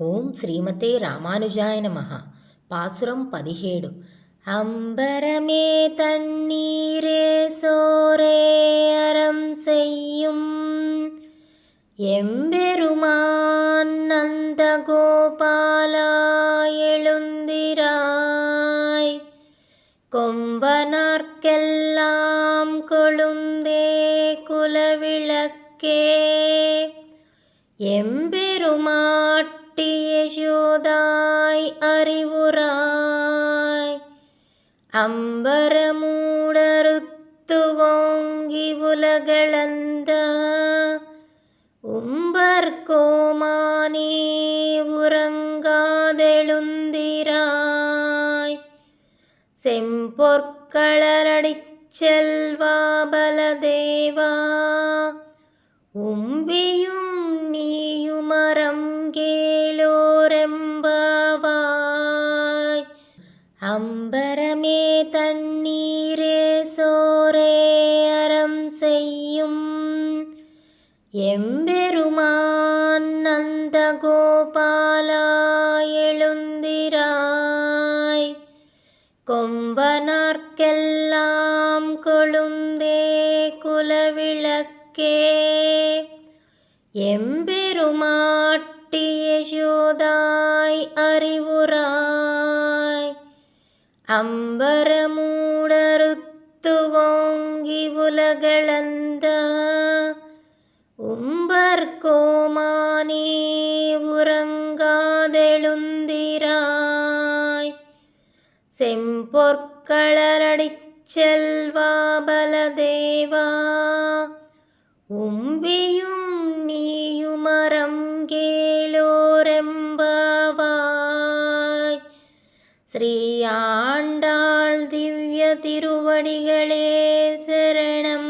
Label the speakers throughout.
Speaker 1: ஓம் ஸ்ரீமதே ராமானுஜாய நமஹ. பாசுரம் பதிகேடு. அம்பரமே தண்ணீரே சோரே அறம் செய்யும். எம்பெருமான் நந்த கோபாலா எழுந்திராய் கொம்பனார்க்கெல்லாம் கொழுந்தே குலவிளக்கே. எம்பெருமான் யசோதாய் அறிவுராய் அம்பரமூடருத்துவோங்கி உலகளந்த உம்பர் கோமானே உறங்காதெழுந்திராய் செம்பொற்களரடிச் செல்வா பலதேவா உம்பியும் நீயுமரம் கேளோரெம்பவாய் அம்பரமே தண்ணீரே சோரே அறம் செய்யும். எம்பெருமான் நந்த கோபாலா எழுந்திராய் கொம்பனார்க்கெல்லாம் கொழுந்தே குலவிளக்கே. எம்பெருமாட்டி யசோதா அம்பரமூடருத்து ஓங்கி உலகளந்த உம்பர் கோமானே உறங்காதெழுந்திராய். செம்பொற்களரடிச் செல்வா ஸ்ரீ ஆண்டாள் திவ்ய திருவடிகளே శరణం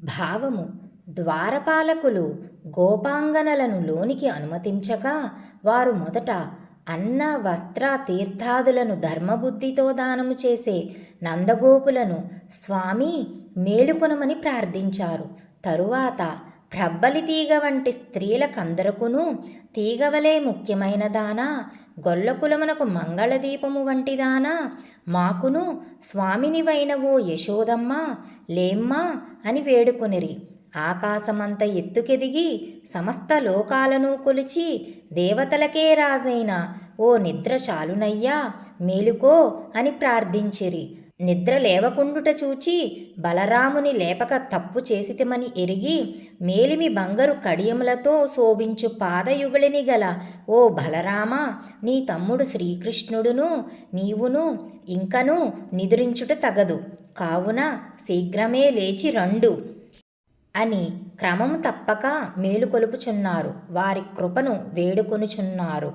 Speaker 1: భావము ద్వారపాలకులు గోపాంగనలను లోనికి అనుమతించక వారు మొదట అన్న వస్త్ర తీర్థాదులను ధర్మబుద్ధితో దానము చేసే నందగోపులను స్వామి మేలుకొనమని ప్రార్థించారు తరువాత ప్రబ్బలి తీగ వంటి స్త్రీలకందరకును తీగవలే ముఖ్యమైన దానా గొల్లకులమునకు మంగళదీపము వంటిదానా? మాకును స్వామినివైన ఓ యశోదమ్మ లేమ్మా అని వేడుకొనిరి. ఆకాశమంత ఎత్తుకెదిగి సమస్త లోకాలను కొలిచి దేవతలకే రాజైన ఓ నిద్రశాలునయ్యా మేలుకో అని ప్రార్థించిరి. నిద్ర లేవకుండుట చూచి బలరాముని లేపక తప్పు చేసితమని ఎరిగి మేలిమి బంగారు కడియములతో శోభించు పాదయుగళిని గల ఓ బలరామ నీ తమ్ముడు శ్రీకృష్ణుడును నీవును ఇంకను నిద్రించుట తగదు. కావున శీఘ్రమే లేచి రండు అని క్రమం తప్పక మేలుకొలుపుచున్నారు. వారి కృపను వేడుకొనుచున్నారు.